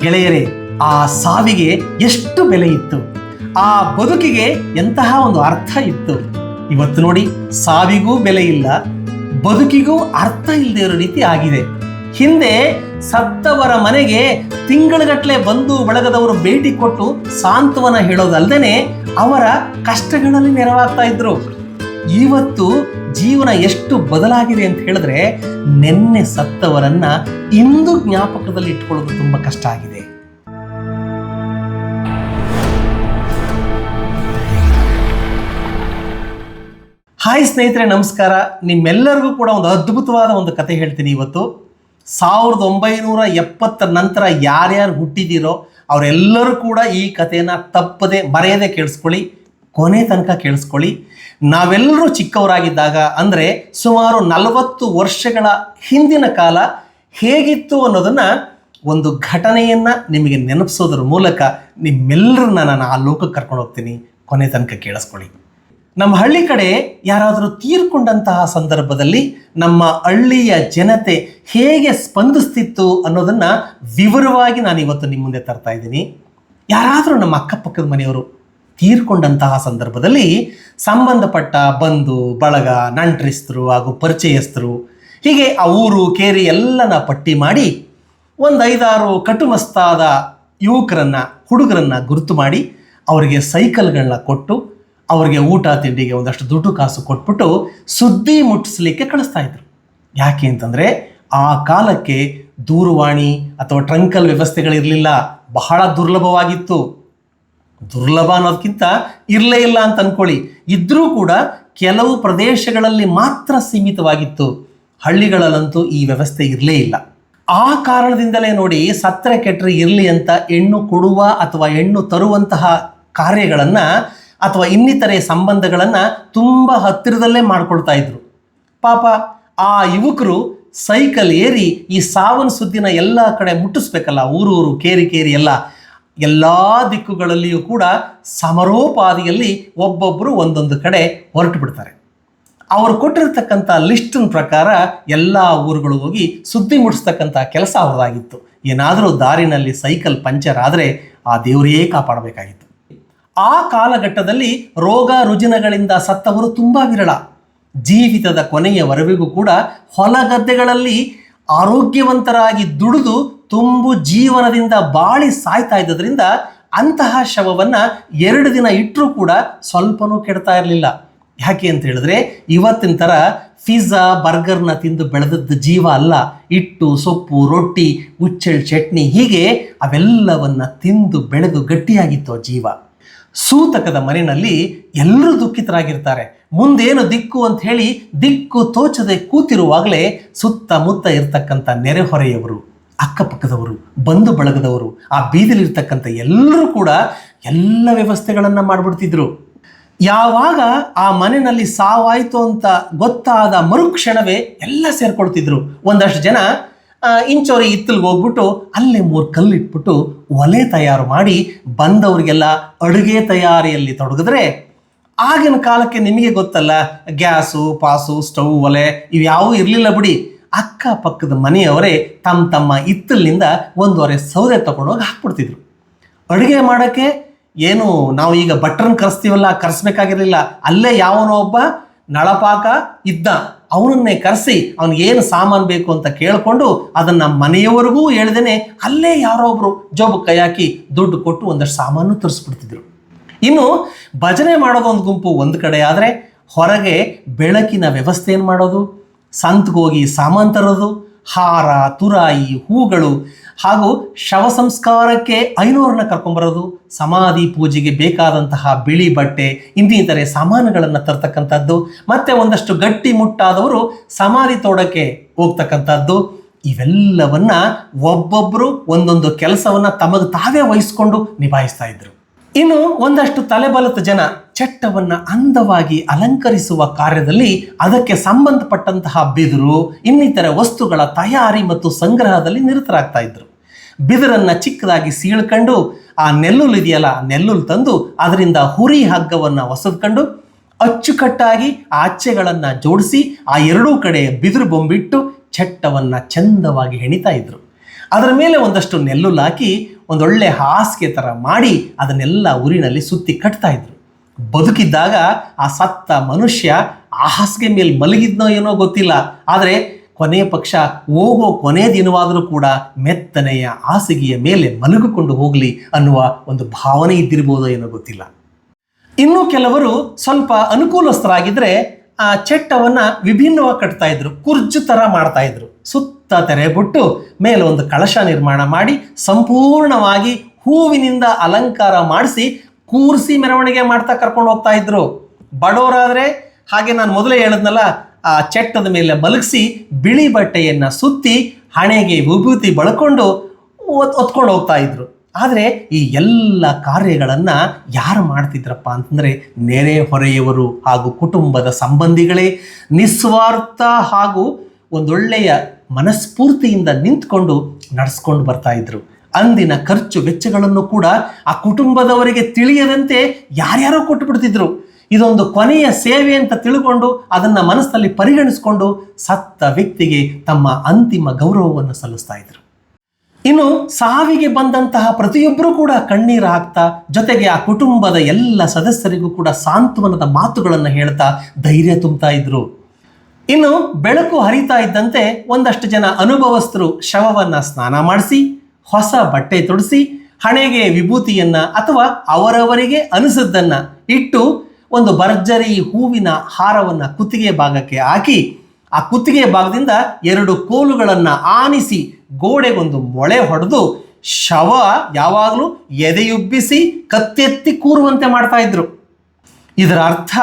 ಗೆಳೆಯರೇ, ಆ ಸಾವಿಗೆ ಎಷ್ಟು ಬೆಲೆ ಇತ್ತು? ಆ ಬದುಕಿಗೆ ಎಂತಹ ಒಂದು ಅರ್ಥ ಇತ್ತು? ಇವತ್ತು ನೋಡಿ, ಸಾವಿಗೂ ಬೆಲೆ ಇಲ್ಲ, ಬದುಕಿಗೂ ಅರ್ಥ ಇಲ್ಲದೆ ಇರೋ ರೀತಿ ಆಗಿದೆ. ಹಿಂದೆ ಸತ್ತವರ ಮನೆಗೆ ತಿಂಗಳುಗಟ್ಟಲೆ ಬಂದು ಬಳಗದವರು ಭೇಟಿ ಕೊಟ್ಟು ಸಾಂತ್ವನ ಹೇಳೋದಲ್ದೇನೆ ಅವರ ಕಷ್ಟಗಳಲ್ಲಿ ನೆರವಾಗ್ತಾ ಇದ್ರು. ಇವತ್ತು ಜೀವನ ಎಷ್ಟು ಬದಲಾಗಿದೆ ಅಂತ ಹೇಳಿದ್ರೆ ನಿನ್ನೆ ಸತ್ತವರನ್ನ ಇಂದು ಜ್ಞಾಪಕದಲ್ಲಿ ಇಟ್ಕೊಳ್ಳೋದು ತುಂಬಾ ಕಷ್ಟ ಆಗಿದೆ. ಹಾಯ್ ಸ್ನೇಹಿತರೆ, ನಮಸ್ಕಾರ. ನಿಮ್ಮೆಲ್ಲರಿಗೂ ಕೂಡ ಒಂದು ಅದ್ಭುತವಾದ ಒಂದು ಕತೆ ಹೇಳ್ತೀನಿ ಇವತ್ತು. ಸಾವಿರದ ಒಂಬೈನೂರ ಎಪ್ಪತ್ತರ ನಂತರ ಯಾರ್ಯಾರು ಹುಟ್ಟಿದ್ದೀರೋ ಅವರೆಲ್ಲರೂ ಕೂಡ ಈ ಕಥೆನ ತಪ್ಪದೆ ಮರೆಯದೆ ಕೇಳಿಸ್ಕೊಳ್ಳಿ, ಕೊನೆ ತನಕ ಕೇಳಿಸ್ಕೊಳ್ಳಿ. ನಾವೆಲ್ಲರೂ ಚಿಕ್ಕವರಾಗಿದ್ದಾಗ ಅಂದರೆ ಸುಮಾರು ನಲವತ್ತು ವರ್ಷಗಳ ಹಿಂದಿನ ಕಾಲ ಹೇಗಿತ್ತು ಅನ್ನೋದನ್ನು ಒಂದು ಘಟನೆಯನ್ನು ನಿಮಗೆ ನೆನಪಿಸೋದ್ರ ಮೂಲಕ ನಿಮ್ಮೆಲ್ಲರನ್ನ ನಾನು ಆ ಲೋಕಕ್ಕೆ ಕರ್ಕೊಂಡು ಹೋಗ್ತೀನಿ. ಕೊನೆ ತನಕ ಕೇಳಿಸ್ಕೊಳ್ಳಿ. ನಮ್ಮ ಹಳ್ಳಿ ಕಡೆ ಯಾರಾದರೂ ತೀರ್ಕೊಂಡಂತಹ ಸಂದರ್ಭದಲ್ಲಿ ನಮ್ಮ ಹಳ್ಳಿಯ ಜನತೆ ಹೇಗೆ ಸ್ಪಂದಿಸ್ತಿತ್ತು ಅನ್ನೋದನ್ನು ವಿವರವಾಗಿ ನಾನು ಇವತ್ತು ನಿಮ್ಮ ಮುಂದೆ ತರ್ತಾ ಇದ್ದೀನಿ. ಯಾರಾದರೂ ನಮ್ಮ ಅಕ್ಕಪಕ್ಕದ ಮನೆಯವರು ತೀರ್ಕೊಂಡಂತಹ ಸಂದರ್ಭದಲ್ಲಿ ಸಂಬಂಧಪಟ್ಟ ಬಂಧು, ಬಳಗ, ನಂಟ್ರಿಸ್ತರು ಹಾಗೂ ಪರಿಚಯಸ್ಥರು, ಹೀಗೆ ಆ ಊರು ಕೇರಿ ಎಲ್ಲನ ಪಟ್ಟಿ ಮಾಡಿ ಒಂದು ಐದಾರು ಕಟುಮಸ್ತಾದ ಯುವಕರನ್ನು, ಹುಡುಗರನ್ನು ಗುರುತು ಮಾಡಿ ಅವರಿಗೆ ಸೈಕಲ್ಗಳನ್ನ ಕೊಟ್ಟು ಅವರಿಗೆ ಊಟ ತಿಂಡಿಗೆ ಒಂದಷ್ಟು ದುಡ್ಡು ಕಾಸು ಕೊಟ್ಬಿಟ್ಟು ಸುದ್ದಿ ಮುಟ್ಟಿಸ್ಲಿಕ್ಕೆ ಕಳಿಸ್ತಾ ಇದ್ರು. ಯಾಕೆ ಅಂತಂದರೆ ಆ ಕಾಲಕ್ಕೆ ದೂರವಾಣಿ ಅಥವಾ ಟ್ರಂಕಲ್ ವ್ಯವಸ್ಥೆಗಳಿರಲಿಲ್ಲ. ಬಹಳ ದುರ್ಲಭವಾಗಿತ್ತು. ದುರ್ಲಭ ಅನ್ನೋದಕ್ಕಿಂತ ಇರಲೇ ಇಲ್ಲ ಅಂತ ಅನ್ಕೊಳ್ಳಿ. ಇದ್ರೂ ಕೂಡ ಕೆಲವು ಪ್ರದೇಶಗಳಲ್ಲಿ ಮಾತ್ರ ಸೀಮಿತವಾಗಿತ್ತು. ಹಳ್ಳಿಗಳಲ್ಲಂತೂ ಈ ವ್ಯವಸ್ಥೆ ಇರಲೇ ಇಲ್ಲ. ಆ ಕಾರಣದಿಂದಲೇ ನೋಡಿ ಸತ್ತರೆ ಕೆಟ್ಟರೆ ಇರಲಿ ಅಂತ ಹೆಣ್ಣು ಕೊಡುವ ಅಥವಾ ಹೆಣ್ಣು ತರುವಂತಹ ಕಾರ್ಯಗಳನ್ನು ಅಥವಾ ಇನ್ನಿತರೆ ಸಂಬಂಧಗಳನ್ನು ತುಂಬ ಹತ್ತಿರದಲ್ಲೇ ಮಾಡ್ಕೊಳ್ತಾ ಇದ್ರು. ಪಾಪ ಆ ಯುವಕರು ಸೈಕಲ್ ಏರಿ ಈ ಸಾವನ್ ಸುದ್ದಿನ ಎಲ್ಲ ಕಡೆ ಮುಟ್ಟಿಸ್ಬೇಕಲ್ಲ, ಊರೂರು, ಕೇರಿ ಕೇರಿ ಎಲ್ಲ. ಎಲ್ಲ ದಿಕ್ಕುಗಳಲ್ಲಿಯೂ ಕೂಡ ಸಮರೋಪಾದಿಯಲ್ಲಿ ಒಬ್ಬೊಬ್ಬರು ಒಂದೊಂದು ಕಡೆ ಹೊರಟು ಬಿಡ್ತಾರೆ ಅವರು ಕೊಟ್ಟಿರ್ತಕ್ಕಂಥ ಲಿಸ್ಟಿನ ಪ್ರಕಾರ ಎಲ್ಲ ಊರುಗಳು ಹೋಗಿ ಸುದ್ದಿ ಮುಟ್ಟಿಸ್ತಕ್ಕಂಥ ಕೆಲಸ ಅವರದಾಗಿತ್ತು. ಏನಾದರೂ ದಾರಿನಲ್ಲಿ ಸೈಕಲ್ ಪಂಚರ್ ಆದರೆ ಆ ದೇವರೇ ಕಾಪಾಡಬೇಕಾಗಿತ್ತು. ಆ ಕಾಲಘಟ್ಟದಲ್ಲಿ ರೋಗ ರುಜಿನಗಳಿಂದ ಸತ್ತವರು ತುಂಬ ವಿರಳ. ಜೀವಿತದ ಕೊನೆಯವರೆಗೂ ಕೂಡ ಹೊಲ ಗದ್ದೆಗಳಲ್ಲಿ ಆರೋಗ್ಯವಂತರಾಗಿ ದುಡಿದು ತುಂಬು ಜೀವನದಿಂದ ಬಾಳಿ ಸಾಯ್ತಾ ಇದ್ದದ್ರಿಂದ ಅಂತಹ ಶವವನ್ನು ಎರಡು ದಿನ ಇಟ್ಟರೂ ಕೂಡ ಸ್ವಲ್ಪನೂ ಕೆಡ್ತಾ ಇರಲಿಲ್ಲ. ಯಾಕೆ ಅಂತ ಹೇಳಿದ್ರೆ ಇವತ್ತಿನ ಥರ ಪಿಜ್ಜಾ ಬರ್ಗರ್ನ ತಿಂದು ಬೆಳೆದದ್ದು ಜೀವ ಅಲ್ಲ. ಹಿಟ್ಟು, ಸೊಪ್ಪು, ರೊಟ್ಟಿ, ಉಚ್ಚೆಳ್, ಚಟ್ನಿ ಹೀಗೆ ಅವೆಲ್ಲವನ್ನ ತಿಂದು ಬೆಳೆದು ಗಟ್ಟಿಯಾಗಿತ್ತು ಜೀವ. ಸೂತಕದ ಮನೆಯಲ್ಲಿ ಎಲ್ಲರೂ ದುಃಖಿತರಾಗಿರ್ತಾರೆ. ಮುಂದೇನು ದಿಕ್ಕು ಅಂತ ಹೇಳಿ ದಿಕ್ಕು ತೋಚದೆ ಕೂತಿರುವಾಗಲೇ ಸುತ್ತಮುತ್ತ ಇರತಕ್ಕಂಥ ನೆರೆಹೊರೆಯವರು ಅಕ್ಕಪಕ್ಕದವರು, ಬಂಧು ಬಳಗದವರು, ಆ ಬೀದಿಲಿರ್ತಕ್ಕಂಥ ಎಲ್ಲರೂ ಕೂಡ ಎಲ್ಲ ವ್ಯವಸ್ಥೆಗಳನ್ನು ಮಾಡಿಬಿಡ್ತಿದ್ರು. ಯಾವಾಗ ಆ ಮನೆಯಲ್ಲಿ ಸಾವಾಯಿತು ಅಂತ ಗೊತ್ತಾದ ಮರುಕ್ಷಣವೇ ಎಲ್ಲ ಸೇರ್ಕೊಳ್ತಿದ್ರು ಒಂದಷ್ಟು ಜನ ಇಂಚೋರಿ ಇತ್ತಲ್ಗೆ ಹೋಗ್ಬಿಟ್ಟು ಅಲ್ಲೇ ಮೂರು ಕಲ್ಲಿಟ್ಬಿಟ್ಟು ಒಲೆ ತಯಾರು ಮಾಡಿ ಬಂದವರಿಗೆಲ್ಲ ಅಡುಗೆ ತಯಾರಿಯಲ್ಲಿ ತೊಡಗಿದ್ರೆ ಆಗಿನ ಕಾಲಕ್ಕೆ ನಿಮಗೆ ಗೊತ್ತಲ್ಲ, ಗ್ಯಾಸು, ಪಾಸು, ಸ್ಟವ್, ಒಲೆ ಇವ್ಯಾವೂ ಇರಲಿಲ್ಲ ಬಿಡಿ. ಅಕ್ಕಪಕ್ಕದ ಮನೆಯವರೇ ತಮ್ಮ ತಮ್ಮ ಇತ್ತಲಿನಿಂದ ಒಂದೂವರೆ ಸೌದೆ ತಗೊಂಡೋಗಿ ಹಾಕ್ಬಿಡ್ತಿದ್ರು. ಅಡುಗೆ ಮಾಡೋಕ್ಕೆ ಏನು ನಾವು ಈಗ ಭಟ್ರನ್ನ ಕರೆಸ್ತೀವಲ್ಲ, ಕರೆಸ್ಬೇಕಾಗಿರಲಿಲ್ಲ, ಅಲ್ಲೇ ಯಾವನೋ ಒಬ್ಬ ನಳಪಾಕ ಇದ್ದ, ಅವನನ್ನೇ ಕರೆಸಿ ಅವ್ನಿಗೆ ಏನು ಸಾಮಾನು ಬೇಕು ಅಂತ ಕೇಳಿಕೊಂಡು ಅದನ್ನು ಮನೆಯವರೆಗೂ ಹೇಳ್ದೇನೆ ಅಲ್ಲೇ ಯಾರೋ ಒಬ್ರು ಜೋಬು ಕೈ ಹಾಕಿ ದುಡ್ಡು ಕೊಟ್ಟು ಒಂದಷ್ಟು ಸಾಮಾನು ತರಿಸ್ಬಿಡ್ತಿದ್ರು. ಇನ್ನು ಭಜನೆ ಮಾಡೋದು ಒಂದು ಗುಂಪು ಒಂದು ಕಡೆ ಆದರೆ ಹೊರಗೆ ಬೆಳಕಿನ ವ್ಯವಸ್ಥೆ ಏನು ಮಾಡೋದು? ಸಂತ್ಗೋಗಿ ಸಾಮಾನು ತರೋದು ಹಾರ, ತುರಾಯಿ, ಹೂಗಳು ಹಾಗೂ ಶವ ಸಂಸ್ಕಾರಕ್ಕೆ ಐನೂರನ್ನ ಕರ್ಕೊಂಬರೋದು, ಸಮಾಧಿ ಪೂಜೆಗೆ ಬೇಕಾದಂತಹ ಬಿಳಿ ಬಟ್ಟೆ ಇನ್ನಿತರೆ ಸಾಮಾನುಗಳನ್ನು ತರ್ತಕ್ಕಂಥದ್ದು, ಮತ್ತೆ ಒಂದಷ್ಟು ಗಟ್ಟಿ ಮುಟ್ಟಾದವರು ಸಮಾಧಿ ತೋಡಕ್ಕೆ ಹೋಗ್ತಕ್ಕಂಥದ್ದು. ಇವೆಲ್ಲವನ್ನ ಒಬ್ಬೊಬ್ಬರು ಒಂದೊಂದು ಕೆಲಸವನ್ನ ತಮಗೆ ತಾವೇ ವಹಿಸ್ಕೊಂಡು ನಿಭಾಯಿಸ್ತಾ ಇದ್ರು. ಇನ್ನು ಒಂದಷ್ಟು ತಲೆಬಲತ ಜನ ಚಟ್ಟವನ್ನ ಅಂದವಾಗಿ ಅಲಂಕರಿಸುವ ಕಾರ್ಯದಲ್ಲಿ ಅದಕ್ಕೆ ಸಂಬಂಧಪಟ್ಟಂತಹ ಬಿದಿರು, ಇನ್ನಿತರ ವಸ್ತುಗಳ ತಯಾರಿ ಮತ್ತು ಸಂಗ್ರಹದಲ್ಲಿ ನಿರತರಾಗ್ತಾ ಇದ್ರು. ಬಿದಿರನ್ನ ಚಿಕ್ಕದಾಗಿ ಸೀಳ್ಕೊಂಡು, ಆ ನೆಲ್ಲುಲ್ ಇದೆಯಲ್ಲ ನೆಲ್ಲುಲ್ ತಂದು ಅದರಿಂದ ಹುರಿ ಹಗ್ಗವನ್ನ ಹೊಸದ್ಕೊಂಡು ಅಚ್ಚುಕಟ್ಟಾಗಿ ಆ ಅಚ್ಚೆಗಳನ್ನ ಜೋಡಿಸಿ, ಆ ಎರಡೂ ಕಡೆ ಬಿದಿರು ಬೊಂಬಿಟ್ಟು ಚಟ್ಟವನ್ನ ಚಂದವಾಗಿ ಹೆಣಿತಾ ಇದ್ರು. ಅದರ ಮೇಲೆ ಒಂದಷ್ಟು ನೆಲ್ಲುಲ್ ಹಾಕಿ, ಒಂದೊಳ್ಳೆ ಹಾಸಿಗೆ ಥರ ಮಾಡಿ ಅದನ್ನೆಲ್ಲ ಊರಿನಲ್ಲಿ ಸುತ್ತಿ ಕಟ್ತಾ ಇದ್ರು. ಬದುಕಿದ್ದಾಗ ಆ ಸತ್ತ ಮನುಷ್ಯ ಆ ಹಾಸಿಗೆ ಮೇಲೆ ಮಲಗಿದ್ನೋ ಏನೋ ಗೊತ್ತಿಲ್ಲ. ಆದರೆ ಕೊನೆಯ ಪಕ್ಷ ಹೋಗೋ ಕೊನೆಯ ದಿನವಾದರೂ ಕೂಡ ಮೆತ್ತನೆಯ ಹಾಸಿಗೆಯ ಮೇಲೆ ಮಲಗಿಕೊಂಡು ಹೋಗಲಿ ಅನ್ನುವ ಒಂದು ಭಾವನೆ ಇದ್ದಿರ್ಬೋದೋ ಏನೋ ಗೊತ್ತಿಲ್ಲ. ಇನ್ನು ಕೆಲವರು ಸ್ವಲ್ಪ ಅನುಕೂಲಸ್ಥರಾಗಿದ್ದರೆ ಆ ಚೆಟ್ಟವನ್ನು ವಿಭಿನ್ನವಾಗಿ ಕಟ್ತಾ ಇದ್ರು, ಕುರ್ಜು ಥರ ಮಾಡ್ತಾ ಇದ್ರು. ಸುತ್ತ ತೆರೆ ಬಿಟ್ಟು ಮೇಲೆ ಒಂದು ಕಳಶ ನಿರ್ಮಾಣ ಮಾಡಿ, ಸಂಪೂರ್ಣವಾಗಿ ಹೂವಿನಿಂದ ಅಲಂಕಾರ ಮಾಡಿಸಿ ಕೂರಿಸಿ ಮೆರವಣಿಗೆ ಮಾಡ್ತಾ ಕರ್ಕೊಂಡು ಹೋಗ್ತಾ ಇದ್ರು. ಬಡವರಾದರೆ ಹಾಗೆ ನಾನು ಮೊದಲೇ ಹೇಳಿದ್ನಲ್ಲ, ಆ ಚಟ್ಟದ ಮೇಲೆ ಮಲಗಿಸಿ ಬಿಳಿ ಬಟ್ಟೆಯನ್ನು ಸುತ್ತಿ ಹಣೆಗೆ ವಿಭೂತಿ ಬಳಕೊಂಡು ಒತ್ ಹೊತ್ಕೊಂಡು ಹೋಗ್ತಾ ಇದ್ರು. ಆದರೆ ಈ ಎಲ್ಲ ಕಾರ್ಯಗಳನ್ನು ಯಾರು ಮಾಡ್ತಿದ್ರಪ್ಪ ಅಂತಂದರೆ ನೆರೆ ಹೊರೆಯವರು ಹಾಗೂ ಕುಟುಂಬದ ಸಂಬಂಧಿಗಳೇ. ನಿಸ್ವಾರ್ಥ ಹಾಗೂ ಒಂದೊಳ್ಳೆಯ ಮನಸ್ಫೂರ್ತಿಯಿಂದ ನಿಂತ್ಕೊಂಡು ನಡೆಸ್ಕೊಂಡು ಬರ್ತಾ ಇದ್ರು. ಅಂದಿನ ಖರ್ಚು ವೆಚ್ಚಗಳನ್ನು ಕೂಡ ಆ ಕುಟುಂಬದವರಿಗೆ ತಿಳಿಯದಂತೆ ಯಾರ್ಯಾರೋ ಕೊಟ್ಟು ಬಿಡ್ತಿದ್ರು ಇದೊಂದು ಕೊನೆಯ ಸೇವೆ ಅಂತ ತಿಳ್ಕೊಂಡು ಅದನ್ನು ಮನಸ್ಸಲ್ಲಿ ಪರಿಗಣಿಸಿಕೊಂಡು ಸತ್ತ ವ್ಯಕ್ತಿಗೆ ತಮ್ಮ ಅಂತಿಮ ಗೌರವವನ್ನು ಸಲ್ಲಿಸ್ತಾ ಇದ್ರು. ಇನ್ನು ಸಾವಿಗೆ ಬಂದಂತಹ ಪ್ರತಿಯೊಬ್ಬರೂ ಕೂಡ ಕಣ್ಣೀರು ಹಾಕ್ತಾ ಜೊತೆಗೆ ಆ ಕುಟುಂಬದ ಎಲ್ಲ ಸದಸ್ಯರಿಗೂ ಕೂಡ ಸಾಂತ್ವನದ ಮಾತುಗಳನ್ನು ಹೇಳ್ತಾ ಧೈರ್ಯ ತುಂಬ್ತಾ ಇದ್ರು. ಇನ್ನು ಬೆಳಕು ಹರಿತಾ ಇದ್ದಂತೆ ಒಂದಷ್ಟು ಜನ ಅನುಭವಸ್ಥರು ಶವವನ್ನು ಸ್ನಾನ ಮಾಡಿಸಿ ಹೊಸ ಬಟ್ಟೆ ತೊಡಿಸಿ ಹಣೆಗೆ ವಿಭೂತಿಯನ್ನ ಅಥವಾ ಅವರವರಿಗೆ ಅನಿಸದ್ದನ್ನ ಇಟ್ಟು ಒಂದು ಭರ್ಜರಿ ಹೂವಿನ ಹಾರವನ್ನ ಕುತ್ತಿಗೆ ಭಾಗಕ್ಕೆ ಹಾಕಿ, ಆ ಕುತ್ತಿಗೆ ಭಾಗದಿಂದ ಎರಡು ಕೋಲುಗಳನ್ನು ಆನಿಸಿ ಗೋಡೆಗೊಂದು ಮೊಳೆ ಹೊಡೆದು ಶವ ಯಾವಾಗಲೂ ಎದೆಯುಬ್ಬಿಸಿ ಕತ್ತೆತ್ತಿ ಕೂರುವಂತೆ ಮಾಡ್ತಾ ಇದ್ರು. ಇದರ ಅರ್ಥ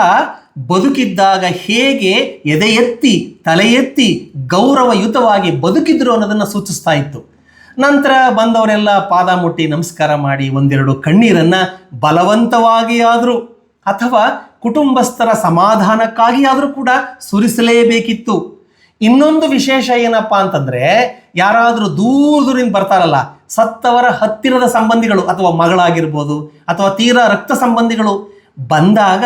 ಬದುಕಿದ್ದಾಗ ಹೇಗೆ ಎದೆ ಎತ್ತಿ ತಲೆ ಎತ್ತಿ ಗೌರವಯುತವಾಗಿ ಬದುಕಿದ್ರು ಅನ್ನೋದನ್ನು ಸೂಚಿಸ್ತಾ ಇತ್ತು. ನಂತರ ಬಂದವರೆಲ್ಲ ಪಾದ ಮುಟ್ಟಿ ನಮಸ್ಕಾರ ಮಾಡಿ ಒಂದೆರಡು ಕಣ್ಣೀರನ್ನ ಬಲವಂತವಾಗಿ ಆದರೂ ಅಥವಾ ಕುಟುಂಬಸ್ಥರ ಸಮಾಧಾನಕ್ಕಾಗಿ ಆದರೂ ಕೂಡ ಸುರಿಸಲೇಬೇಕಿತ್ತು. ಇನ್ನೊಂದು ವಿಶೇಷ ಏನಪ್ಪ ಅಂತಂದ್ರೆ ಯಾರಾದರೂ ದೂರ ದೂರಿಂದ ಬರ್ತಾರಲ್ಲ, ಸತ್ತವರ ಹತ್ತಿರದ ಸಂಬಂಧಿಗಳು ಅಥವಾ ಮಗಳಾಗಿರ್ಬೋದು ಅಥವಾ ತೀರಾ ರಕ್ತ ಸಂಬಂಧಿಗಳು ಬಂದಾಗ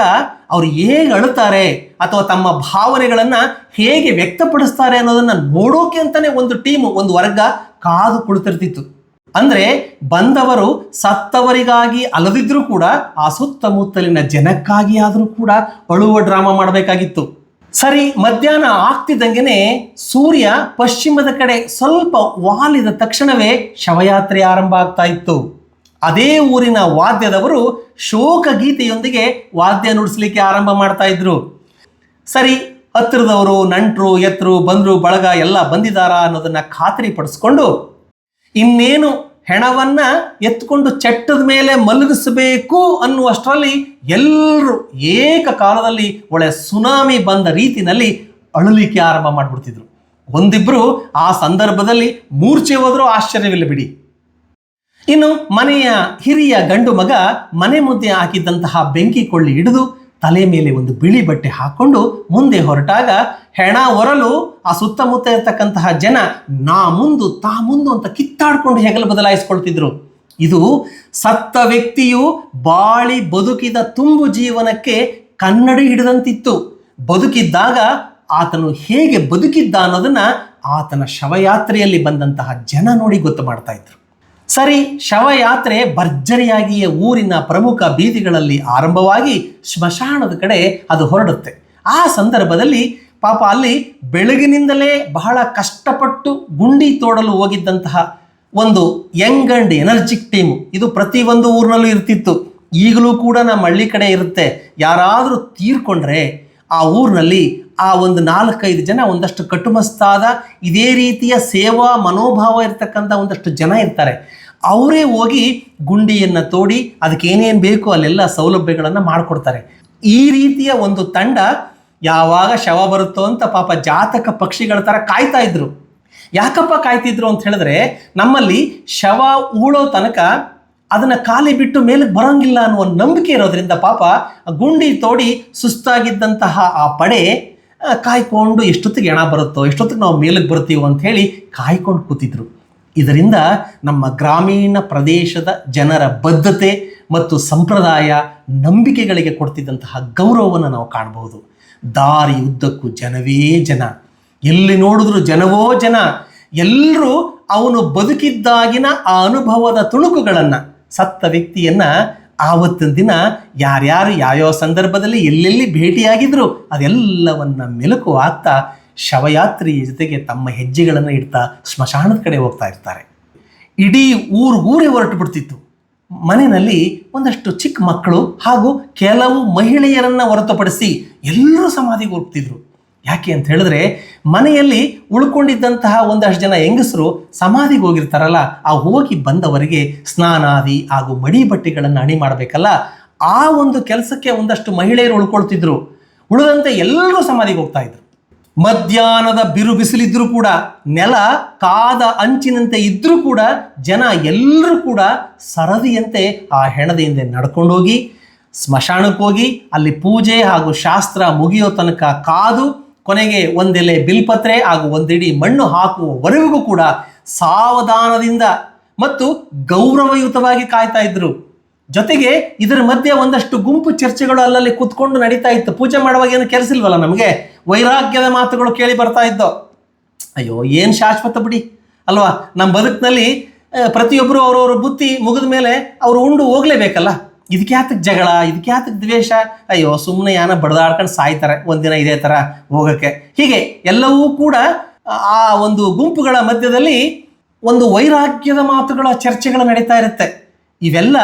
ಅವ್ರು ಹೇಗೆ ಅಳುತ್ತಾರೆ ಅಥವಾ ತಮ್ಮ ಭಾವನೆಗಳನ್ನು ಹೇಗೆ ವ್ಯಕ್ತಪಡಿಸ್ತಾರೆ ಅನ್ನೋದನ್ನ ನೋಡೋಕೆ ಅಂತಾನೆ ಒಂದು ಟೀಮ್, ಒಂದು ವರ್ಗ ಕಾದು ಕುಳಿತಿರ್ತಿತ್ತು. ಅಂದ್ರೆ ಬಂದವರು ಸತ್ತವರಿಗಾಗಿ ಅಲದಿದ್ರೂ ಕೂಡ, ಆ ಸುತ್ತಮುತ್ತಲಿನ ಜನಕ್ಕಾಗಿ ಆದರೂ ಕೂಡ ಅಳುವ ಡ್ರಾಮಾ ಮಾಡಬೇಕಾಗಿತ್ತು. ಸರಿ, ಮಧ್ಯಾಹ್ನ ಆಗ್ತಿದ್ದಂಗೆನೆ ಸೂರ್ಯ ಪಶ್ಚಿಮದ ಕಡೆ ಸ್ವಲ್ಪ ವಾಲಿದ ತಕ್ಷಣವೇ ಶವಯಾತ್ರೆ ಆರಂಭ ಆಗ್ತಾ ಇತ್ತು. ಅದೇ ಊರಿನ ವಾದ್ಯದವರು ಶೋಕ ಗೀತೆಯೊಂದಿಗೆ ವಾದ್ಯ ನುಡಿಸ್ಲಿಕ್ಕೆ ಆರಂಭ ಮಾಡ್ತಾ ಇದ್ರು. ಸರಿ, ಹತ್ತಿರದವರು, ನಂಟರು ಎತ್ತರು ಬಂದ್ರು, ಬಳಗ ಎಲ್ಲ ಬಂದಿದಾರಾ ಅನ್ನೋದನ್ನ ಖಾತ್ರಿ ಪಡಿಸ್ಕೊಂಡು ಇನ್ನೇನು ಹೆಣವನ್ನ ಎತ್ಕೊಂಡು ಚಟ್ಟದ ಮೇಲೆ ಮಲಗಿಸಬೇಕು ಅನ್ನುವಷ್ಟರಲ್ಲಿ ಎಲ್ಲರೂ ಏಕಕಾಲದಲ್ಲಿ ಒಳ್ಳೆ ಸುನಾಮಿ ಬಂದ ರೀತಿನಲ್ಲಿ ಅಳಲಿಕ್ಕೆ ಆರಂಭ ಮಾಡಿಬಿಡ್ತಿದ್ರು. ಒಂದಿಬ್ರು ಆ ಸಂದರ್ಭದಲ್ಲಿ ಮೂರ್ಛೆ ಹೋದರೂ ಆಶ್ಚರ್ಯವಿಲ್ಲ ಬಿಡಿ. ಇನ್ನು ಮನೆಯ ಹಿರಿಯ ಗಂಡು ಮಗ ಮನೆ ಮುದ್ದೆ ಹಾಕಿದ್ದಂತಹ ಬೆಂಕಿ ಕೊಳ್ಳಿ ಹಿಡಿದು ತಲೆ ಮೇಲೆ ಒಂದು ಬಿಳಿ ಬಟ್ಟೆ ಹಾಕೊಂಡು ಮುಂದೆ ಹೊರಟಾಗ ಹೆಣ ಹೊರಲು ಆ ಸುತ್ತಮುತ್ತ ಇರತಕ್ಕಂತಹ ಜನ ನಾ ಮುಂದು ತಾ ಮುಂದು ಅಂತ ಕಿತ್ತಾಡ್ಕೊಂಡು ಹೆಗಲು ಬದಲಾಯಿಸ್ಕೊಳ್ತಿದ್ರು. ಇದು ಸತ್ತ ವ್ಯಕ್ತಿಯು ಬಾಳಿ ಬದುಕಿದ ತುಂಬು ಜೀವನಕ್ಕೆ ಕನ್ನಡಿ ಹಿಡಿದಂತಿತ್ತು. ಬದುಕಿದ್ದಾಗ ಆತನು ಹೇಗೆ ಬದುಕಿದ್ದ ಅನ್ನೋದನ್ನ ಆತನ ಶವಯಾತ್ರೆಯಲ್ಲಿ ಬಂದಂತಹ ಜನ ನೋಡಿ ಗೊತ್ತು ಮಾಡ್ತಾ ಇದ್ರು. ಸರಿ, ಶವಯಾತ್ರೆ ಭರ್ಜರಿಯಾಗಿಯೇ ಊರಿನ ಪ್ರಮುಖ ಬೀದಿಗಳಲ್ಲಿ ಆರಂಭವಾಗಿ ಸ್ಮಶಾನದ ಕಡೆ ಅದು ಹೊರಡುತ್ತೆ. ಆ ಸಂದರ್ಭದಲ್ಲಿ ಪಾಪ ಅಲ್ಲಿ ಬೆಳಗಿನಿಂದಲೇ ಬಹಳ ಕಷ್ಟಪಟ್ಟು ಗುಂಡಿ ತೋಡಲು ಹೋಗಿದ್ದಂತಹ ಒಂದು ಯಂಗ್ ಅಂಡ್ ಎನರ್ಜಿಕ್ ಟೀಮ್. ಇದು ಪ್ರತಿ ಒಂದು ಊರಿನಲ್ಲೂ ಇರ್ತಿತ್ತು. ಈಗಲೂ ಕೂಡ ನಮ್ಮ ಹಳ್ಳಿ ಕಡೆ ಇರುತ್ತೆ. ಯಾರಾದರೂ ತೀರ್ಕೊಂಡ್ರೆ ಆ ಊರಿನಲ್ಲಿ ಆ ಒಂದು ನಾಲ್ಕೈದು ಜನ ಒಂದಷ್ಟು ಕಟ್ಟುಮಸ್ತಾದ ಇದೇ ರೀತಿಯ ಸೇವಾ ಮನೋಭಾವ ಇರತಕ್ಕಂಥ ಒಂದಷ್ಟು ಜನ ಇರ್ತಾರೆ. ಅವರೇ ಹೋಗಿ ಗುಂಡಿಯನ್ನು ತೋಡಿ ಅದಕ್ಕೆ ಏನೇನು ಬೇಕೋ ಅಲ್ಲೆಲ್ಲ ಸೌಲಭ್ಯಗಳನ್ನು ಮಾಡಿಕೊಡ್ತಾರೆ. ಈ ರೀತಿಯ ಒಂದು ತಂಡ ಯಾವಾಗ ಶವ ಬರುತ್ತೋ ಅಂತ ಪಾಪ ಜಾತಕ ಪಕ್ಷಿಗಳ ಥರ ಕಾಯ್ತಾ ಇದ್ರು. ಯಾಕಪ್ಪ ಕಾಯ್ತಿದ್ರು ಅಂತ ಹೇಳಿದ್ರೆ ನಮ್ಮಲ್ಲಿ ಶವ ಉಳೋ ತನಕ ಅದನ್ನು ಖಾಲಿ ಬಿಟ್ಟು ಮೇಲಕ್ಕೆ ಬರೋಂಗಿಲ್ಲ ಅನ್ನುವ ನಂಬಿಕೆ ಇರೋದ್ರಿಂದ ಪಾಪ ಗುಂಡಿ ತೋಡಿ ಸುಸ್ತಾಗಿದ್ದಂತಹ ಆ ಪಡೆ ಕಾಯ್ಕೊಂಡು ಎಷ್ಟೊತ್ತಿಗೆ ಹೆಣ ಬರುತ್ತೋ, ಎಷ್ಟೊತ್ತಿಗೆ ನಾವು ಮೇಲಕ್ಕೆ ಬರ್ತೀವೋ ಅಂತ ಹೇಳಿ ಕಾಯ್ಕೊಂಡು ಕೂತಿದ್ರು. ಇದರಿಂದ ನಮ್ಮ ಗ್ರಾಮೀಣ ಪ್ರದೇಶದ ಜನರ ಬದ್ಧತೆ ಮತ್ತು ಸಂಪ್ರದಾಯ ನಂಬಿಕೆಗಳಿಗೆ ಕೊಡ್ತಿದ್ದಂತಹ ಗೌರವವನ್ನು ನಾವು ಕಾಣಬಹುದು ದಾರಿ ಉದ್ದಕ್ಕೂ ಜನವೇ ಜನ. ಎಲ್ಲಿ ನೋಡಿದ್ರು ಜನವೋ ಜನ. ಎಲ್ಲರೂ ಅವನು ಬದುಕಿದ್ದಾಗಿನ ಆ ಅನುಭವದ ತುಣುಕುಗಳನ್ನು, ಸತ್ತ ವ್ಯಕ್ತಿಯನ್ನ ಆವತ್ತಿನ ದಿನ ಯಾರ್ಯಾರು ಯಾವ್ಯಾವ ಸಂದರ್ಭದಲ್ಲಿ ಎಲ್ಲೆಲ್ಲಿ ಭೇಟಿಯಾಗಿದ್ರು ಅದೆಲ್ಲವನ್ನ ಮೆಲುಕು ಆಗ್ತಾ ಶವಯಾತ್ರಿಯ ಜೊತೆಗೆ ತಮ್ಮ ಹೆಜ್ಜೆಗಳನ್ನು ಇಡ್ತಾ ಸ್ಮಶಾನದ ಕಡೆ ಹೋಗ್ತಾ ಇರ್ತಾರೆ. ಇಡೀ ಊರು ಊರೇ ಹೊರಟು ಬಿಡ್ತಿತ್ತು. ಮನೆಯಲ್ಲಿ ಒಂದಷ್ಟು ಚಿಕ್ಕ ಮಕ್ಕಳು ಹಾಗೂ ಕೆಲವು ಮಹಿಳೆಯರನ್ನು ಹೊರತುಪಡಿಸಿ ಎಲ್ಲರೂ ಸಮಾಧಿಗೆ ಹೋಗ್ತಿದ್ರು ಯಾಕೆ ಅಂತ ಹೇಳಿದ್ರೆ ಮನೆಯಲ್ಲಿ ಉಳ್ಕೊಂಡಿದ್ದಂತಹ ಒಂದಷ್ಟು ಜನ ಹೆಂಗಸರು ಸಮಾಧಿಗೆ ಹೋಗಿರ್ತಾರಲ್ಲ, ಆ ಹೋಗಿ ಬಂದವರಿಗೆ ಸ್ನಾನಾದಿ ಹಾಗೂ ಮಡಿ ಬಟ್ಟೆಗಳನ್ನು ಅಣಿ ಮಾಡಬೇಕಲ್ಲ, ಆ ಒಂದು ಕೆಲಸಕ್ಕೆ ಒಂದಷ್ಟು ಮಹಿಳೆಯರು ಉಳ್ಕೊಳ್ತಿದ್ರು. ಉಳಿದಂತೆ ಎಲ್ಲರೂ ಸಮಾಧಿಗೆ ಹೋಗ್ತಾ ಇದ್ರು. ಮಧ್ಯಾಹ್ನದ ಬಿರು ಬಿಸಿಲಿದ್ರೂ ಕೂಡ, ನೆಲ ಕಾದ ಅಂಚಿನಂತೆ ಇದ್ರೂ ಕೂಡ ಜನ ಎಲ್ಲರೂ ಕೂಡ ಸರದಿಯಂತೆ ಆ ಹೆಣದ ಹಿಂದೆ ನಡ್ಕೊಂಡೋಗಿ ಸ್ಮಶಾನಕ್ಕೆ ಹೋಗಿ ಅಲ್ಲಿ ಪೂಜೆ ಹಾಗೂ ಶಾಸ್ತ್ರ ಮುಗಿಯೋ ತನಕ ಕಾದು ಕೊನೆಗೆ ಒಂದೆಲೆ ಬಿಲ್ಪತ್ರೆ ಹಾಗೂ ಒಂದಿಡಿ ಮಣ್ಣು ಹಾಕುವವರೆಗೂ ಕೂಡ ಸಾವಧಾನದಿಂದ ಮತ್ತು ಗೌರವಯುತವಾಗಿ ಕಾಯ್ತಾ ಇದ್ರು. ಜೊತೆಗೆ ಇದರ ಮಧ್ಯೆ ಒಂದಷ್ಟು ಗುಂಪು ಚರ್ಚೆಗಳು ಅಲ್ಲಲ್ಲಿ ಕೂತ್ಕೊಂಡು ನಡೀತಾ ಇತ್ತು. ಪೂಜೆ ಮಾಡುವಾಗ ಏನು ಕೆಲಸಿಲ್ವಲ್ಲ ನಮಗೆ? ವೈರಾಗ್ಯದ ಮಾತುಗಳು ಕೇಳಿ ಬರ್ತಾ ಇದ್ದೋ. ಅಯ್ಯೋ, ಏನು ಶಾಶ್ವತ ಬಿಡಿ. ಅಲ್ವಾ? ನಮ್ಮ ಬದುಕಿನಲ್ಲಿ ಪ್ರತಿಯೊಬ್ಬರು ಅವರವರ ಬುತ್ತಿ ಮುಗಿದ ಮೇಲೆ ಅವರು ಉಂಡು ಹೋಗ್ಲೇಬೇಕಲ್ಲ? ಇದಕ್ಕೆ ಯಾತಕ್ಕೆ ಜಗಳ? ಇದಕ್ಕೆ ಯಾತಕ್ಕೆ ದ್ವೇಷ? ಅಯ್ಯೋ ಸುಮ್ಮನೆ ಯಾನ ಬಡ್ದಾಡ್ಕೊಂಡು ಸಾಯ್ತಾರೆ, ಒಂದಿನ ಇದೇ ಥರ ಹೋಗೋಕ್ಕೆ. ಹೀಗೆ ಎಲ್ಲವೂ ಕೂಡ ಆ ಒಂದು ಗುಂಪುಗಳ ಮಧ್ಯದಲ್ಲಿ ಒಂದು ವೈರಾಗ್ಯದ ಮಾತುಗಳ ಚರ್ಚೆಗಳು ನಡೀತಾ ಇರುತ್ತೆ. ಇವೆಲ್ಲ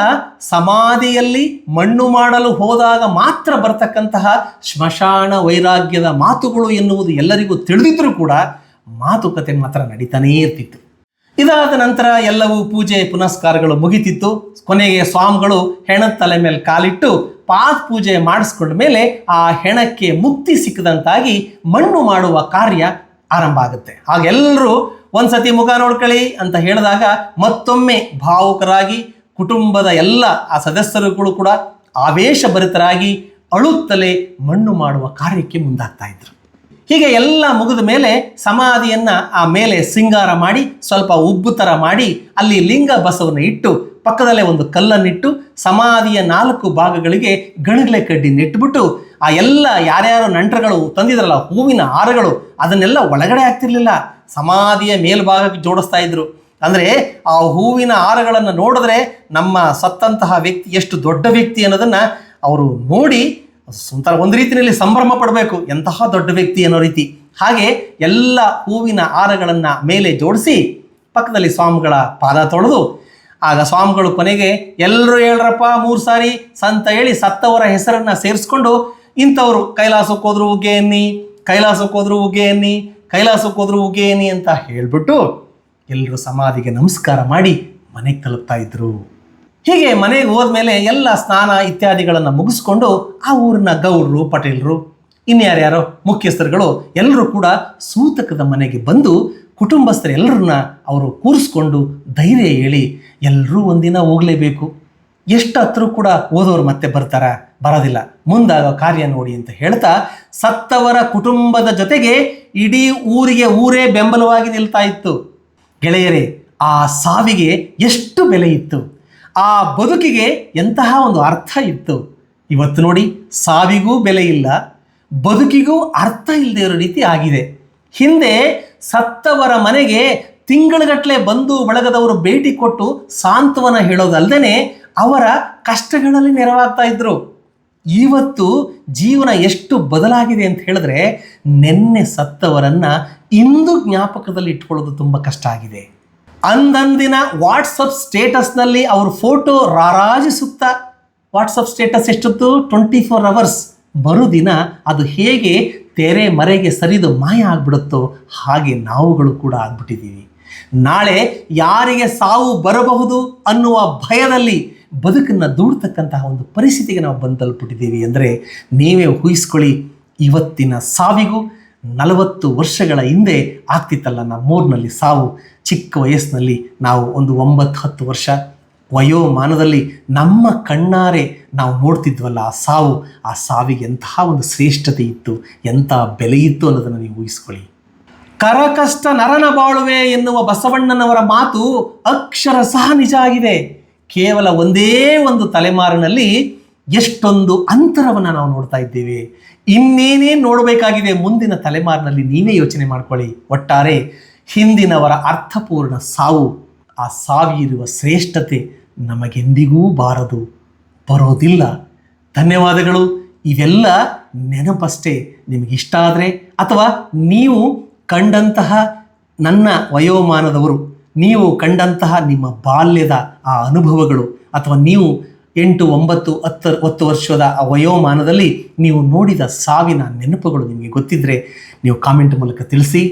ಸಮಾಧಿಯಲ್ಲಿ ಮಣ್ಣು ಮಾಡಲು ಹೋದಾಗ ಮಾತ್ರ ಬರ್ತಕ್ಕಂತಹ ಸ್ಮಶಾನ ವೈರಾಗ್ಯದ ಮಾತುಗಳು ಎನ್ನುವುದು ಎಲ್ಲರಿಗೂ ತಿಳಿದಿದ್ದರೂ ಕೂಡ ಮಾತುಕತೆ ಮಾತ್ರ ನಡೀತಾನೇ ಇರ್ತಿತ್ತು. ಇದಾದ ನಂತರ ಎಲ್ಲವೂ ಪೂಜೆ ಪುನಸ್ಕಾರಗಳು ಮುಗಿತಿತ್ತು. ಕೊನೆಗೆ ಸ್ವಾಮಿಗಳು ಹೆಣದ ತಲೆ ಮೇಲೆ ಕಾಲಿಟ್ಟು ಪಾತ್ ಪೂಜೆ ಮಾಡಿಸ್ಕೊಂಡ ಮೇಲೆ ಆ ಹೆಣಕ್ಕೆ ಮುಕ್ತಿ ಸಿಕ್ಕದಂತಾಗಿ ಮಣ್ಣು ಮಾಡುವ ಕಾರ್ಯ ಆರಂಭ ಆಗುತ್ತೆ. ಹಾಗೆಲ್ಲರೂ ಒಂದ್ಸತಿ ಮುಖ ನೋಡ್ಕೊಳ್ಳಿ ಅಂತ ಹೇಳಿದಾಗ ಮತ್ತೊಮ್ಮೆ ಭಾವುಕರಾಗಿ ಕುಟುಂಬದ ಎಲ್ಲ ಆ ಸದಸ್ಯರುಗಳು ಕೂಡ ಆವೇಶಭರಿತರಾಗಿ ಅಳುತ್ತಲೇ ಮಣ್ಣು ಮಾಡುವ ಕಾರ್ಯಕ್ಕೆ ಮುಂದಾಗ್ತಾ ಇದ್ರು. ಹೀಗೆ ಎಲ್ಲ ಮುಗಿದ ಮೇಲೆ ಸಮಾಧಿಯನ್ನು ಆ ಮೇಲೆ ಸಿಂಗಾರ ಮಾಡಿ, ಸ್ವಲ್ಪ ಉಬ್ಬು ಥರ ಮಾಡಿ, ಅಲ್ಲಿ ಲಿಂಗ ಬಸವನ್ನ ಇಟ್ಟು, ಪಕ್ಕದಲ್ಲೇ ಒಂದು ಕಲ್ಲನ್ನಿಟ್ಟು, ಸಮಾಧಿಯ ನಾಲ್ಕು ಭಾಗಗಳಿಗೆ ಗಣಗಲೆ ಕಡ್ಡಿ ನೆಟ್ಬಿಟ್ಟು, ಆ ಎಲ್ಲ ಯಾರ್ಯಾರು ನಂಟರುಗಳು ತಂದಿದ್ರಲ್ಲ, ಹೂವಿನ ಹಾರಗಳು, ಅದನ್ನೆಲ್ಲ ಒಳಗಡೆ ಆಗ್ತಿರ್ಲಿಲ್ಲ ಸಮಾಧಿಯ ಮೇಲ್ಭಾಗಕ್ಕೆ ಜೋಡಿಸ್ತಾ ಇದ್ರು. ಅಂದರೆ ಆ ಹೂವಿನ ಹಾರಗಳನ್ನು ನೋಡಿದ್ರೆ ನಮ್ಮ ಸತ್ತಂತಹ ವ್ಯಕ್ತಿ ಎಷ್ಟು ದೊಡ್ಡ ವ್ಯಕ್ತಿ ಅನ್ನೋದನ್ನ ಅವರು ನೋಡಿ ಒಂಥರ ಒಂದು ರೀತಿಯಲ್ಲಿ ಸಂಭ್ರಮ ಪಡಬೇಕು. ಎಂತಹ ದೊಡ್ಡ ವ್ಯಕ್ತಿ ಅನ್ನೋ ರೀತಿ. ಹಾಗೆ ಎಲ್ಲ ಹೂವಿನ ಹಾರಗಳನ್ನು ಮೇಲೆ ಜೋಡಿಸಿ ಪಕ್ಕದಲ್ಲಿ ಸ್ವಾಮಿಗಳ ಪಾದ ತೊಳೆದು, ಆಗ ಸ್ವಾಮಿಗಳು ಕೊನೆಗೆ ಎಲ್ಲರೂ ಹೇಳ್ರಪ್ಪ, ಮೂರು ಸಾರಿ ಸಂತ ಹೇಳಿ ಸತ್ತವರ ಹೆಸರನ್ನ ಸೇರಿಸ್ಕೊಂಡು ಇಂಥವರು, ಕೈಲಾಸಕ್ಕೆ ಹೋದ್ರು ಉಗ್ಗೆ ಅನ್ನಿ ಕೈಲಾಸಕ್ಕೆ ಹೋದ್ರು ಉಗ್ಗೆ ಅನ್ನಿ ಕೈಲಾಸಕ್ಕೆ ಹೋದ್ರು ಉಗ್ಗೆ ಅನ್ನಿ ಅಂತ ಹೇಳ್ಬಿಟ್ಟು ಎಲ್ಲರೂ ಸಮಾಧಿಗೆ ನಮಸ್ಕಾರ ಮಾಡಿ ಮನೆಗೆ ತಲುಪ್ತಾ ಇದ್ರು. ಹೀಗೆ ಮನೆಗೆ ಹೋದ್ಮೇಲೆ ಎಲ್ಲ ಸ್ನಾನ ಇತ್ಯಾದಿಗಳನ್ನು ಮುಗಿಸ್ಕೊಂಡು ಆ ಊರಿನ ಗೌಡ್ರು, ಪಟೇಲರು ಇನ್ಯಾರ್ಯಾರೋ ಮುಖ್ಯಸ್ಥರುಗಳು ಎಲ್ಲರೂ ಕೂಡ ಸೂತಕದ ಮನೆಗೆ ಬಂದು ಕುಟುಂಬಸ್ಥರೆಲ್ಲರನ್ನ ಅವರು ಕೂರಿಸ್ಕೊಂಡು ಧೈರ್ಯ ಹೇಳಿ ಎಲ್ಲರೂ ಒಂದಿನ ಹೋಗಲೇಬೇಕು. ಎಷ್ಟು ಕೂಡ ಓದೋರು ಮತ್ತೆ ಬರ್ತಾರ, ಬರೋದಿಲ್ಲ. ಮುಂದಾಗೋ ಕಾರ್ಯ ನೋಡಿ ಅಂತ ಹೇಳ್ತಾ ಸತ್ತವರ ಕುಟುಂಬದ ಜೊತೆಗೆ ಇಡೀ ಊರಿಗೆ ಊರೇ ಬೆಂಬಲವಾಗಿ ನಿಲ್ತಾ ಇತ್ತು. ಗೆಳೆಯರೇ, ಆ ಸಾವಿಗೆ ಎಷ್ಟು ಬೆಲೆ ಇತ್ತು? ಆ ಬದುಕಿಗೆ ಎಂತಹ ಒಂದು ಅರ್ಥ ಇತ್ತು? ಇವತ್ತು ನೋಡಿ, ಸಾವಿಗೂ ಬೆಲೆ ಇಲ್ಲ, ಬದುಕಿಗೂ ಅರ್ಥ ಇಲ್ಲದೆ ಇರೋ ರೀತಿ ಆಗಿದೆ. ಹಿಂದೆ ಸತ್ತವರ ಮನೆಗೆ ತಿಂಗಳುಗಟ್ಟಲೆ ಬಂದು ಬಳಗದವರು ಭೇಟಿ ಕೊಟ್ಟು ಸಾಂತ್ವನ ಹೇಳೋದಲ್ದೇನೆ ಅವರ ಕಷ್ಟಗಳಲ್ಲಿ ನೆರವಾಗ್ತಾ ಇದ್ರು. ಇವತ್ತು ಜೀವನ ಎಷ್ಟು ಬದಲಾಗಿದೆ ಅಂತ ಹೇಳಿದ್ರೆ, ನೆನ್ನೆ ಸತ್ತವರನ್ನ ಇಂದು ಜ್ಞಾಪಕದಲ್ಲಿ ಇಟ್ಕೊಳ್ಳೋದು ತುಂಬ ಕಷ್ಟ ಆಗಿದೆ. ಅಂದಂದಿನ ವಾಟ್ಸಪ್ ಸ್ಟೇಟಸ್ನಲ್ಲಿ ಅವ್ರ ಫೋಟೋ ರಾರಾಜಿಸುತ್ತಾ ವಾಟ್ಸಪ್ ಸ್ಟೇಟಸ್ ಎಷ್ಟೊತ್ತು? ಟ್ವೆಂಟಿ ಫೋರ್ ಅವರ್ಸ್ ಮರುದಿನ ಅದು ಹೇಗೆ ತೆರೆ ಮರೆಗೆ ಸರಿದು ಮಾಯ ಆಗ್ಬಿಡುತ್ತೋ ಹಾಗೆ ನಾವುಗಳು ಕೂಡ ಆಗ್ಬಿಟ್ಟಿದ್ದೀವಿ. ನಾಳೆ ಯಾರಿಗೆ ಸಾವು ಬರಬಹುದು ಅನ್ನುವ ಭಯದಲ್ಲಿ ಬದುಕನ್ನು ದೂಡ್ತಕ್ಕಂತಹ ಒಂದು ಪರಿಸ್ಥಿತಿಗೆ ನಾವು ಬಂದಲ್ಪಟ್ಟಿದ್ದೀವಿ ಅಂದರೆ ನೀವೇ ಊಹಿಸ್ಕೊಳ್ಳಿ, ಇವತ್ತಿನ ಸಾವಿಗೂ ನಲವತ್ತು ವರ್ಷಗಳ ಹಿಂದೆ ಆಗ್ತಿತ್ತಲ್ಲ ನಮ್ಮೂರಿನಲ್ಲಿ ಸಾವು. ಚಿಕ್ಕ ವಯಸ್ಸಿನಲ್ಲಿ ನಾವು ಒಂದು ಒಂಬತ್ತು ಹತ್ತು ವರ್ಷ ವಯೋಮಾನದಲ್ಲಿ ನಮ್ಮ ಕಣ್ಣಾರೆ ನಾವು ನೋಡ್ತಿದ್ವಲ್ಲ ಆ ಸಾವು. ಆ ಸಾವಿಗೆ ಎಂತಹ ಒಂದು ಶ್ರೇಷ್ಠತೆ ಇತ್ತು, ಎಂಥ ಬೆಲೆ ಇತ್ತು ಅನ್ನೋದನ್ನು ನೀವು ಊಹಿಸ್ಕೊಳ್ಳಿ. ಕರಕಷ್ಟ ನರನ ಬಾಳುವೆ ಎನ್ನುವ ಬಸವಣ್ಣನವರ ಮಾತು ಅಕ್ಷರ ಸಹ ನಿಜ ಆಗಿದೆ. ಕೇವಲ ಒಂದೇ ಒಂದು ತಲೆಮಾರಿನಲ್ಲಿ ಎಷ್ಟೊಂದು ಅಂತರವನ್ನು ನಾವು ನೋಡ್ತಾ ಇದ್ದೇವೆ. ಇನ್ನೇನೇ ನೋಡಬೇಕಾಗಿದೆ ಮುಂದಿನ ತಲೆಮಾರಿನಲ್ಲಿ ನೀವೇ ಯೋಚನೆ ಮಾಡ್ಕೊಳ್ಳಿ. ಒಟ್ಟಾರೆ ಹಿಂದಿನವರ ಅರ್ಥಪೂರ್ಣ ಸಾವು, ಆ ಸಾವಿರುವ ಶ್ರೇಷ್ಠತೆ ನಮಗೆಂದಿಗೂ ಬಾರದು, ಬರೋದಿಲ್ಲ. ಧನ್ಯವಾದಗಳು. ಇವೆಲ್ಲ ನೆನಪಷ್ಟೇ. ನಿಮಗೆ ಇಷ್ಟ ಆದರೆ ಅಥವಾ ನೀವು ಕಂಡಂತಹ ನನ್ನ ವಯೋಮಾನದವರು, ನೀವು ಕಂಡಂತಹ ನಿಮ್ಮ ಬಾಲ್ಯದ ಆ ಅನುಭವಗಳು ಅಥವಾ ನೀವು ಎಂಟು, ಒಂಬತ್ತು ಹತ್ತು ಹತ್ತು ವರ್ಷದ ಆ ವಯೋಮಾನದಲ್ಲಿ ನೀವು ನೋಡಿದ ಸಾವಿನ ನೆನಪುಗಳು ನಿಮಗೆ ಗೊತ್ತಿದ್ದರೆ ನೀವು ಕಾಮೆಂಟ್ ಮೂಲಕ ತಿಳಿಸಿ.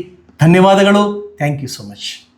ಧನ್ಯವಾದಗಳು. Thank you so much